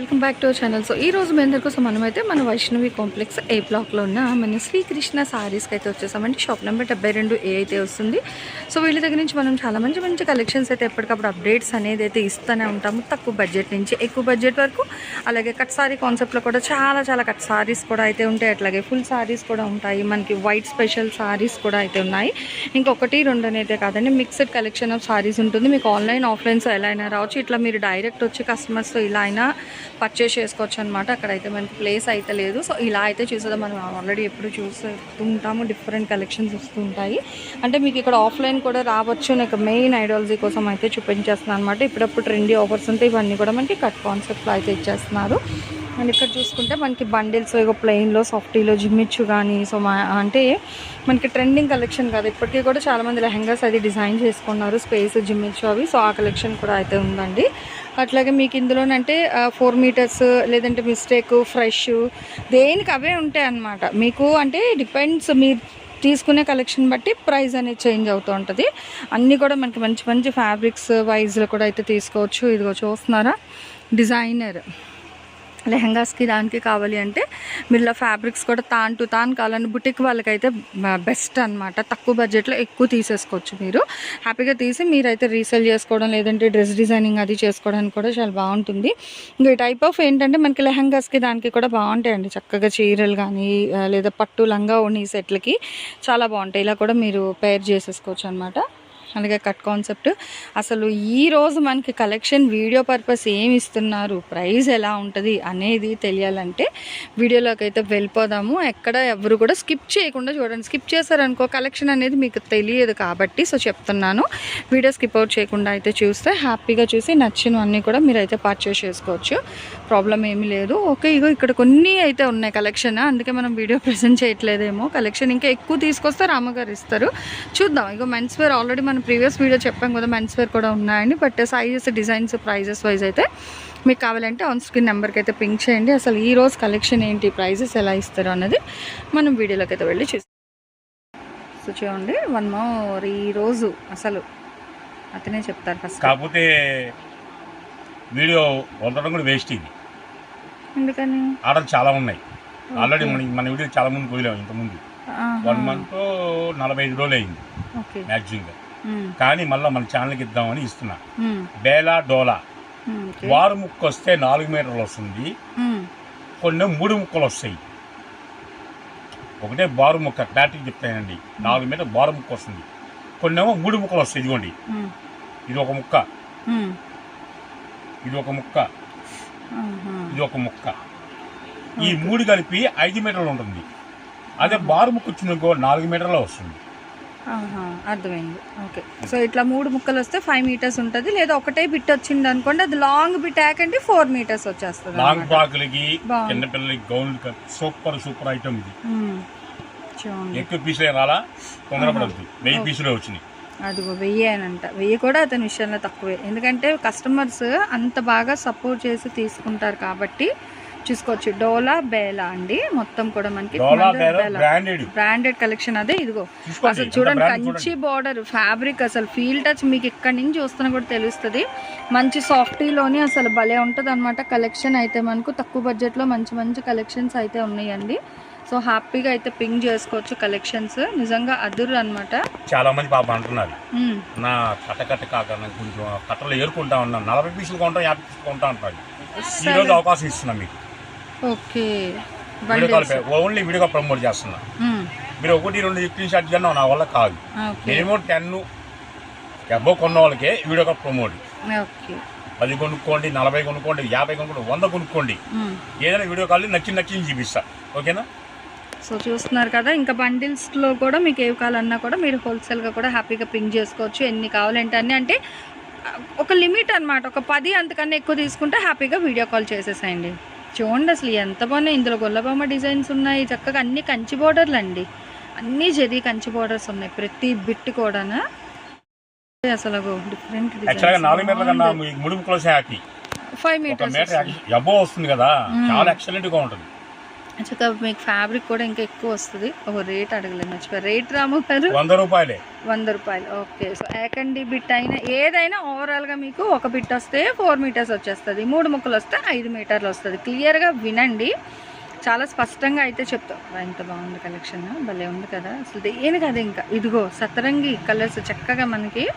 welcome back to our channel so ఈ రోజు మీ అందరి కోసం మనమైతే మన వైష్ణవి కాంప్లెక్స్ ఏ బ్లాక్లో ఉన్న మన శ్రీకృష్ణ సారీస్కి అయితే వచ్చేసామండి. షాప్ నెంబర్ డెబ్బై రెండు ఏ అయితే వస్తుంది. సో వీళ్ళ దగ్గర నుంచి మనం చాలా మంచి మంచి కలెక్షన్స్ అయితే ఎప్పటికప్పుడు అప్డేట్స్ అనేది అయితే ఇస్తూనే ఉంటాము. తక్కువ బడ్జెట్ నుంచి ఎక్కువ బడ్జెట్ వరకు. అలాగే కట్ సారీ కాన్సెప్ట్లో కూడా చాలా చాలా కట్ సారీస్ కూడా అయితే ఉంటాయి. అట్లాగే ఫుల్ సారీస్ కూడా ఉంటాయి. మనకి వైట్ స్పెషల్ సారీస్ కూడా అయితే ఉన్నాయి. ఇంకొకటి రెండు అనేది కాదండి. మిక్స్డ్ కలెక్షన్ ఆఫ్ సారీస్ ఉంటుంది. మీకు ఆన్లైన్ ఆఫ్లైన్స్ ఎలా అయినా రావచ్చు. ఇట్లా మీరు డైరెక్ట్ వచ్చి కస్టమర్స్తో ఇలా అయినా పర్చేస్ చేసుకోవచ్చు అనమాట అక్కడైతే మనకి ప్లేస్ అయితే లేదు. సో ఇలా అయితే చూసేదా మనం ఆల్రెడీ ఎప్పుడు చూస్తుంటాము. డిఫరెంట్ కలెక్షన్స్ వస్తుంటాయి. అంటే మీకు ఇక్కడ ఆఫ్లైన్ కూడా రావచ్చు నాకు మెయిన్ ఐడియాలజీ కోసం అయితే చూపించేస్తున్నాను అనమాట ఇప్పుడప్పుడు ట్రెండీ ఆఫర్స్ ఉంటే ఇవన్నీ కూడా మనకి కట్ కాన్సెప్ట్లో అయితే ఇచ్చేస్తున్నారు. అండ్ ఇక్కడ చూసుకుంటే మనకి బండిల్స్ ఇక ప్లెయిన్లో సాఫ్టీలో జిమ్మిచ్చు కానీ సో మా అంటే మనకి ట్రెండింగ్ కలెక్షన్ కాదు. ఇప్పటికీ కూడా చాలామంది లెహంగాస్ అది డిజైన్ చేసుకున్నారు స్పేస్ జిమ్మిచ్చు అవి. సో ఆ కలెక్షన్ కూడా అయితే ఉందండి. అట్లాగే మీకు ఇందులోనంటే ఫోర్ మీటర్స్ లేదంటే మిస్టేక్ ఫ్రెష్ దేనికి అవే ఉంటాయి అన్నమాట. మీకు అంటే డిపెండ్స్ మీరు తీసుకునే కలెక్షన్ బట్టి ప్రైస్ అనేది చేంజ్ అవుతూ ఉంటుంది. అన్నీ కూడా మనకి మంచి మంచి ఫ్యాబ్రిక్స్ వైజ్లో కూడా అయితే తీసుకోవచ్చు. ఇదిగో చూస్తున్నారా? డిజైనర్ లెహంగాస్కి దానికి కావాలి అంటే మీరు ఇలా ఫ్యాబ్రిక్స్ కూడా తాన్ టు తాన్ కావాలని బుటిక్ వాళ్ళకైతే బెస్ట్ అనమాట తక్కువ బడ్జెట్లో ఎక్కువ తీసేసుకోవచ్చు మీరు. హ్యాపీగా తీసి మీరైతే రీసేల్ చేసుకోవడం లేదంటే డ్రెస్ డిజైనింగ్ అది చేసుకోవడానికి కూడా చాలా బాగుంటుంది. ఇంకా ఈ టైప్ ఆఫ్ ఏంటంటే మనకి లెహంగాస్కి దానికి కూడా బాగుంటాయండి. చక్కగా చీరలు కానీ లేదా పట్టు లంగా ఓణి సెట్లకి చాలా బాగుంటాయి. ఇలా కూడా మీరు పేర్ చేసేసుకోవచ్చు అనమాట అలాగే కట్ కాన్సెప్ట్. అసలు ఈ రోజు మనకి కలెక్షన్ వీడియో పర్పస్ ఏమి ఇస్తున్నారు? ప్రైస్ ఎలా ఉంటుంది? అనేది తెలియాలంటే వీడియోలోకి అయితే వెళ్ళిపోదాము. ఎక్కడ ఎవరు కూడా స్కిప్ చేయకుండా చూడండి. స్కిప్ చేశారనుకో కలెక్షన్ అనేది మీకు తెలియదు కాబట్టి సో చెప్తున్నాను. వీడియో స్కిప్ అవుట్ చేయకుండా అయితే చూస్తే హ్యాపీగా చూసి నచ్చినవన్నీ కూడా మీరు అయితే పర్చేస్ చేసుకోవచ్చు. ప్రాబ్లం ఏమీ లేదు. ఓకే ఇగో ఇక్కడ కొన్ని అయితే ఉన్నాయి కలెక్షన్. అందుకే మనం వీడియో ప్రజెంట్ చేయట్లేదేమో. కలెక్షన్ ఇంకా ఎక్కువ తీసుకొస్తే రామగారు ఇస్తారు. చూద్దాం. ఇగో మెన్స్ వేర్ ఆల్రెడీ మనం ప్రీవియస్ వీడియో చెప్పాం కదా మెన్స్ వేర్ కూడా ఉన్నాయండి. But sizes designs prices wise అయితే మీకు కావాలంటే ఆన్ స్క్రీన్ నెంబర్కి అయితే పింక్ చేయండి. అసలు ఈ రోజు కలెక్షన్ ఏంటి ప్రైజెస్ ఎలా ఇస్తారు అన్నది మనం వీడియోలోకి అయితే వెళ్ళి చూస్తాం సో చూడండి వన్ మోర్ ఈ రోజు అసలు అతనే చెప్తారు ఫస్ట్ కాకపోతే వీడియో వండడం కూడా వేస్ట్ ఇది. ఎందుకని? ఆర్డర్ చాలా ఉన్నాయి. ఆల్రెడీ మన మన వీడియో చాలా ముందు పోయలేము ఇంతకుముందు. వన్ మంత్ నలభై ఐదు రోజులు అయింది ఓకే. మ్యాక్సిమంగా కానీ మళ్ళీ మన ఛానల్కి ఇద్దామని ఇస్తున్నా. బేలా డోలా. వారు ముక్క వస్తే నాలుగు మీటర్లు వస్తుంది. కొన్ని మూడు ముక్కలు వస్తాయి. ఒకటే బారు ముక్క క్లారిటీ చెప్తానండి. నాలుగు మీటర్ బారు ముక్క వస్తుంది. కొన్నేమో మూడు ముక్కలు వస్తాయి ఇదిగోండి. ఇది ఒక ముక్క. ఇది ఒక ముక్క. ఇది ఒక ముక్క. ఈ మూడు కలిపి ఐదు మీటర్లు ఉంటుంది. అదే బారు ముక్క వచ్చిందనుకో నాలుగు మీటర్ల వస్తుంది. అర్థమైంది. ఓకే. సో ఇట్లా మూడు ముక్కలు వస్తే ఫైవ్ మీటర్స్ ఉంటుంది. లేదా ఒకటే బిట్ వచ్చింది అనుకోండి అది లాంగ్ బిట్ యాకండి ఫోర్ మీటర్స్ వచ్చేస్తుంది లాంగ్ అన్నమాట. ఫ్రాక్లకి బాగుంది. చిన్న పిల్లలకి గౌన్ సూపర్ సూపర్ ఐటమ్ ఇది. ఎక్కువ పీసులే రాలా? తొందరపడద్దు. వెయ్యి పీసులే వచ్చినాయి. అదిగో వెయ్యి అంట వెయ్యి కూడా అతని విషయంలో తక్కువే. ఎందుకంటే కస్టమర్స్ అంత బాగా సపోర్ట్ చేసి తీసుకుంటారు కాబట్టి చూసుకోవచ్చు. డోలా బేలా అండి. మొత్తం కూడా మనకి. బ్రాండెడ్ కలెక్షన్ అదే ఇదిగో. అసలు చూడండి కంచి. బార్డర్ ఫ్యాబ్రిక్ అసలు ఫీల్ టచ్ మీకు ఇక్కడ నుంచి చూస్తున్నా కూడా తెలుస్తుంది. మంచి సాఫ్టీలోని అసలు భలే ఉంటుంది అనమాట కలెక్షన్ అయితే మనకు. తక్కువ బడ్జెట్లో మంచి మంచి కలెక్షన్స్ అయితే ఉన్నాయండి. సో హ్యాపీగా అయితే పింక్ చేసుకోవచ్చు కలెక్షన్స్ నిజంగా అదురు అనమాట చాలా మంది పాప అంటున్నారు. నా కట్ట కట్ట కాక కొంచెం కట్టలు ఏరుకుంటా ఉన్నాను నలభై పీసులు కొంటాం యాభై పీసులు కొంటా ఈ రోజు అవకాశం ఇస్తున్నా మీకు. Okay. Video call only video promote చేస్తున్నా. మీరు ఒకటి రెండు స్క్రీన్ షాట్ కన్నా నా వల్ల కాదు. మినిమం టెన్ డబ్బో కొన్న వాళ్ళకే వీడియో కాల్ ప్రమోట్. ఓకే. పది కొనుక్కోండి నలభై కొనుక్కోండి యాభై కొనుక్కోండి వంద కొనుక్కోండి. ఏదైనా వీడియో కాల్ నచ్చి నచ్చింది చూపిస్తా. ఓకేనా? సో చూస్తున్నారు కదా ఇంకా బండిల్స్లో కూడా మీకు ఏవి కావాలన్నా కూడా మీరు హోల్సేల్గా కూడా హ్యాపీగా పింక్ చేసుకోవచ్చు. ఎన్ని కావాలంటే అన్ని. అంటే ఒక లిమిట్ అన్నమాట. ఒక పది అంతకన్నా ఎక్కువ తీసుకుంటే హ్యాపీగా వీడియో కాల్ చేసేసేయండి. చూడండి అసలు ఎంత బాగున్నాయి. ఇందులో గొల్లబొమ్మ డిజైన్స్ ఉన్నాయి. చక్కగా అన్ని కంచి బోర్డర్లు అండి. అన్ని జరీ కంచి బోర్డర్స్ ఉన్నాయి. ప్రతి బిట్ కూడా అసలు డిఫరెంట్ ఫైవ్ మీటర్స్ మీటర్ వస్తుంది కదా. చాలా ఎక్సలెంట్గా ఉంటుంది. మీకు ఫ్యాబ్రిక్ కూడా ఇంకా ఎక్కువ వస్తుంది. ఒక రేట్ అడగలేదు మర్చిపోయారు రేట్ రాము గారు? వంద రూపాయలే. వంద రూపాయలు. ఓకే సో ఏకండి బిట్ అయినా ఏదైనా ఓవరాల్గా మీకు ఒక బిట్ వస్తే ఫోర్ మీటర్స్ వచ్చేస్తుంది. మూడు ముక్కలు వస్తే ఐదు మీటర్లు వస్తుంది. క్లియర్గా వినండి. చాలా స్పష్టంగా అయితే చెప్తాం. ఎంత బాగుంది కలెక్షన్ భలే ఉంది కదా. అసలు దేని కదా ఇంకా? ఇదిగో సతరంగి కలర్స్ చక్కగా మనకి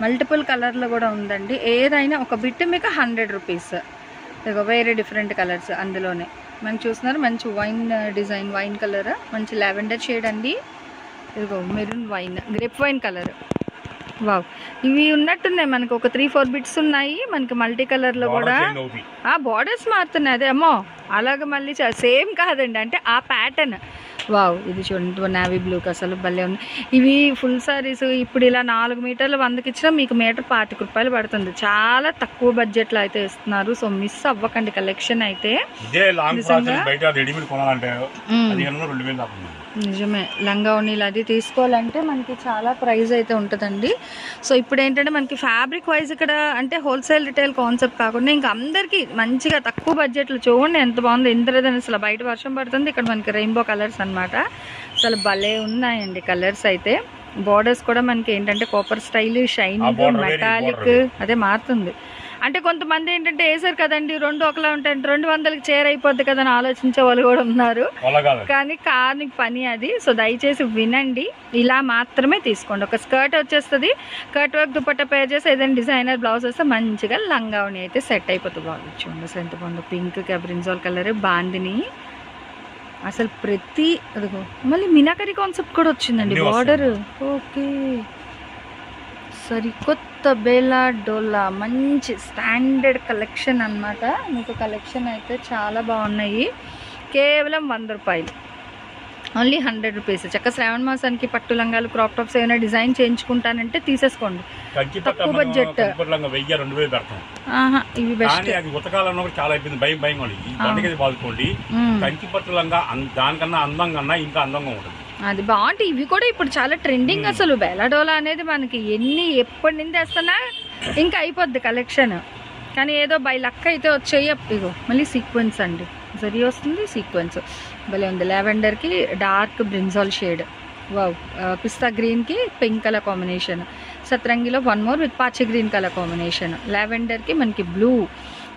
మల్టిపుల్ కలర్లో కూడా ఉందండి. ఏదైనా ఒక బిట్ మీకు హండ్రెడ్ రూపీస్ ఇదిగో వేరే డిఫరెంట్ కలర్స్ అందులోనే. మనం చూస్తున్నారు. మంచి వైన్ డిజైన్ వైన్ కలర్. మంచి లావెండర్ షేడ్ అండి. ఇదిగో maroon wine grape wine colour. Wow. ఇవి ఉన్నట్టున్నాయి మనకు. ఒక త్రీ ఫోర్ బిట్స్ ఉన్నాయి. మనకి మల్టీ కలర్లో కూడా ఆ బార్డర్స్ మారుతున్నాయి. అదే అమ్మో! అలాగ మళ్ళీ సేమ్ కాదండి. అంటే ఆ ప్యాటర్న్ వావ్ ఇది చూడండి నావీ బ్లూకి అసలు భలే ఉంది. ఇవి ఫుల్ సారీస్ ఇప్పుడు ఇలా నాలుగు మీటర్లు వందకి ఇచ్చినా మీకు మీటర్ పాతిక రూపాయలు పడుతుంది. చాలా తక్కువ బడ్జెట్లో అయితే ఇస్తున్నారు. సో మిస్ అవ్వకండి కలెక్షన్ అయితే. నిజమే. లంగా ఉన్నీలు అది తీసుకోవాలంటే మనకి చాలా ప్రైస్ అయితే ఉంటుందండి. సో ఇప్పుడు ఏంటంటే మనకి ఫ్యాబ్రిక్ వైజ్ ఇక్కడ అంటే హోల్సేల్ రిటైల్ కాన్సెప్ట్ కాకుండా ఇంకా అందరికీ మంచిగా తక్కువ బడ్జెట్లో చూడండి ఎంత బాగుంది ఇంద్రధనుసుల బయట వర్షం పడుతుంది. ఇక్కడ మనకి రెయిన్బో కలర్స్ అన్నమాట. అసలు భలే ఉన్నాయండి కలర్స్ అయితే. బార్డర్స్ కూడా మనకి ఏంటంటే కాపర్ స్టైల్ షైనింగ్ మెటాలిక్ అదే మారుతుంది. అంటే కొంతమంది ఏంటంటే వేసారు కదండి రెండు ఒకలా ఉంటాయి రెండు వందలకి చేర్ అయిపోద్ది కదా అని ఆలోచించే వాళ్ళు కూడా ఉన్నారు. కానీ కార్ని పని అది. సో దయచేసి వినండి ఇలా మాత్రమే తీసుకోండి. ఒక స్కర్ట్ వచ్చేస్తుంది కట్ వర్క్ దుపట్టా పేర్ చేసి ఏదైనా డిజైనర్ బ్లౌజ్ వస్తే మంచిగా లంగావని అయితే సెట్ అయిపోతుంది. బాగుంది చూడండి అసలు ఎంత బాగుందో. Pink brinjal colour bandhani. అసలు ప్రతి అదిగో మళ్ళీ మినాకరీ కాన్సెప్ట్ కూడా వచ్చిందండి బార్డర్ ఓకే. సరికొత్త బేలా డోలా మంచి స్టాండర్డ్ కలెక్షన్ అన్నమాట. మీకు కలెక్షన్ అయితే చాలా బాగున్నాయి. కేవలం వంద రూపాయలు. ఓన్లీ హండ్రెడ్ రూపీస్ చక్క శ్రావణ మాసానికి పట్టు లంగాలు క్రాప్ టాప్స్ ఏమైనా డిజైన్ చేయించుకుంటానంటే తీసేసుకోండి. తక్కువ ఆహా ఇవి బెస్ట్ ఉతకాలన్న చాలా అయిపోయింది. భయం భయంగా ఉంది. ఈ పండుగ బాదుకోండి. కంచి పట్టులంగా అన్- దానికన్నా అందంగా ఇంకా అందంగా ఉంటుంది. అది బాగుంటాయి ఇవి కూడా ఇప్పుడు చాలా ట్రెండింగ్ అసలు. బెలాడోలా అనేది మనకి ఎన్ని ఎప్పటి నుంచి వేస్తున్నా ఇంకా అయిపోద్ది కలెక్షన్ కానీ ఏదో బై లక్ అయితే వచ్చాయి. ఇగో మళ్ళీ సీక్వెన్స్ అండి. జరి వస్తుంది సీక్వెన్స్ భలే ఉంది. లావెండర్కి డార్క్ బ్రింజాల్ షేడ్ వావ్ పిస్తా గ్రీన్కి పింక్ కలర్ కాంబినేషన్ సత్రంగిలో వన్ మోర్ విత్ పాచి గ్రీన్ కలర్ కాంబినేషన్ లావెండర్కి మనకి బ్లూ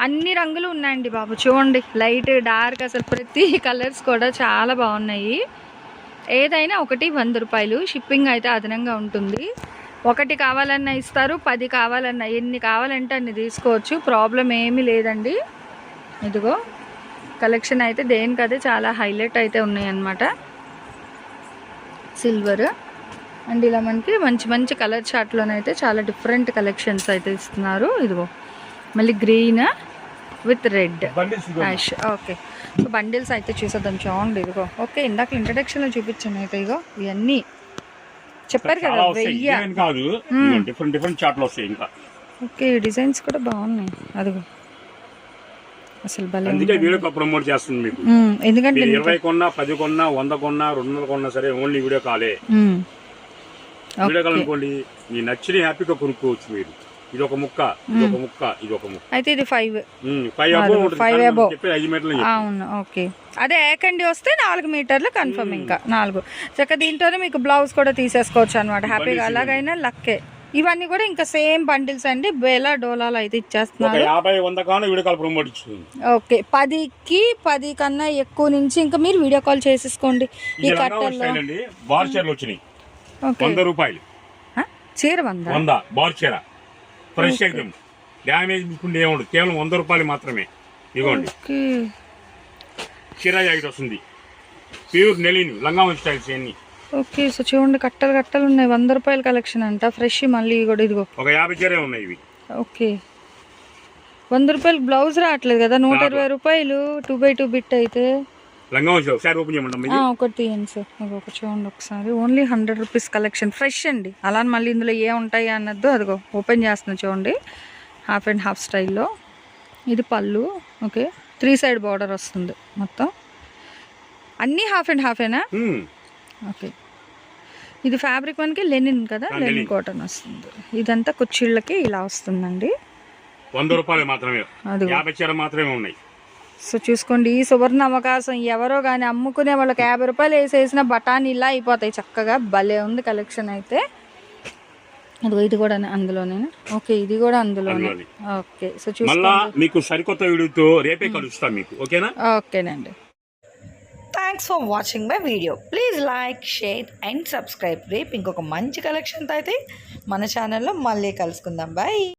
అన్ని రంగులు ఉన్నాయండి బాబు. చూడండి. లైట్ డార్క్ అసలు ప్రతి కలర్స్ కూడా చాలా బాగున్నాయి. ఏదైనా ఒకటి వంద రూపాయలు. షిప్పింగ్ అయితే అదనంగా ఉంటుంది. ఒకటి కావాలన్నా ఇస్తారు పది కావాలన్నా ఎన్ని కావాలంటే అన్ని తీసుకోవచ్చు. ప్రాబ్లం ఏమీ లేదండి. ఇదిగో కలెక్షన్ అయితే దేనికదే చాలా హైలైట్ అయితే ఉన్నాయన్నమాట. సిల్వర్. అండ్ ఇలా మనకి మంచి మంచి కలర్ చార్ట్లోనైతే చాలా డిఫరెంట్ కలెక్షన్స్ అయితే ఇస్తున్నారు. ఇదిగో మళ్ళీ green with red. Ash okay. So bundles అయితే చూసేద్దాం. చూడండి ఇదిగో. ఓకే ఇందాక ఇంట్రడక్షన్లో చూపించాను అయితే ఇగో ఇవన్నీ. చెప్పారు కదా వెయ్యి. కాదు. డిఫరెంట్ డిఫరెంట్ చాట్లు వస్తాయి ఇంకా. ఓకే డిజైన్స్ కూడా బాగున్నాయి. అదిగో. అసలు భలే అందుకే. వీడియో ప్రమోట్ చేస్తుంది మీకు. మ్మ్. ఎందుకంటే ఇరవై కొన్నా పది కొన్నా వంద కొన్నా రెండు వందలు కొన్నా సరే ఓన్లీ వీడియో కాలే. మ్మ్. Video call. అనుకోండి మీ నచ్చిన హ్యాపీగా కొనుక్కోవచ్చు మీరు. ఇది ఒక ముక్క ఇది ఒక ముక్క ఇది ఒక ముక్క. అయితే ఇది ఫైవ్ ఫైవ్ ఫైవ్. చెప్పేది ఐదు మీటర్లు. అవును ఓకే. అదే ఏకండి వస్తే నాలుగు మీటర్లు కన్ఫర్మ్ ఇంకా. నాలుగు. చక్క దీంతోనే మీకు బ్లౌజ్ కూడా తీసేసుకోవచ్చు అనమాట హ్యాపీగా అలాగైనా లక్కే. ఇవన్నీ కూడా ఇంకా సేమ్ బండిల్స్ అండి. బేలా డోలాలు అయితే ఇచ్చేస్తున్నారు. యాభై వంద కాను వీడియో కాల్ ప్రమోట్ ఇస్తుంది ఓకే. పదికి పది కన్నా ఎక్కువ నుంచి ఇంకా మీరు వీడియో కాల్ చేసేసుకోండి. ఈ కట్టల్లో. బార్ చీరలు వచ్చినాయి. వంద రూపాయలు? చీర వంద? వంద. బార్ చీర. ఫ్రెష్ ఐటమ్ డ్యామేజ్ తీసుకుంటే ఏముండదు కేవలం వంద రూపాయలు మాత్రమే. ఇదిగోండి ఓకే. చీర జాకెట్ వస్తుంది. ప్యూర్ నెలిన్ లంగావన్ స్టైల్స్ అన్ని ఓకే సో చూడండి కట్టలు కట్టలు ఉన్నాయి. వంద రూపాయల కలెక్షన్ అంట. ఫ్రెష్ మళ్ళీ కూడా ఇదిగో. ఒక యాభై చీరే ఉన్నాయి ఇవి. ఓకే. వంద రూపాయలు బ్లౌజ్ రావట్లేదు కదా? నూట ఇరవై రూపాయలు. టూ బై టూ బిట్ అయితే. ఒకటి తీయండి సార్. ఇదిగో ఒకటి చూడండి ఒకసారి. Only hundred rupees collection fresh అండి. అలా మళ్ళీ ఇందులో ఏ ఉంటాయి అన్నది అదిగో ఓపెన్ చేస్తున్నా చూడండి. హాఫ్ అండ్ హాఫ్ స్టైల్లో ఇది పళ్ళు ఓకే. త్రీ సైడ్ బార్డర్ వస్తుంది మొత్తం. అన్నీ హాఫ్ అండ్ హాఫేనా. ఓకే. ఇది ఫ్యాబ్రిక్ మనకి లెనిన్ కదా? లెనిన్. కాటన్ వస్తుంది. ఇదంతా కుచ్చిళ్ళకి ఇలా వస్తుందండి. వంద రూపాయలు మాత్రమే. అదిగో. యాభై చీర మాత్రమే ఉన్నాయి. సో చూసుకోండి ఈ సువర్ణ అవకాశం ఎవరో కానీ అమ్ముకునే వాళ్ళకి యాభై రూపాయలు వేసేసిన బఠానీ ఇలా అయిపోతాయి. చక్కగా భలే ఉంది కలెక్షన్ అయితే. అదిగో ఇది కూడా అందులోనే. ఓకే ఇది కూడా అందులోనే. ఓకే సో మళ్ళా చూసుకోండి. మీకు సరికొత్త వీడియోతో రేపే కలుస్తాం మీకు. ఓకేనా? ఓకేనండి. Thanks for watching my video please like share and subscribe రేపు ఇంకొక మంచి కలెక్షన్తో అయితే మన ఛానల్లో మళ్ళీ కలుసుకుందాం. బాయ్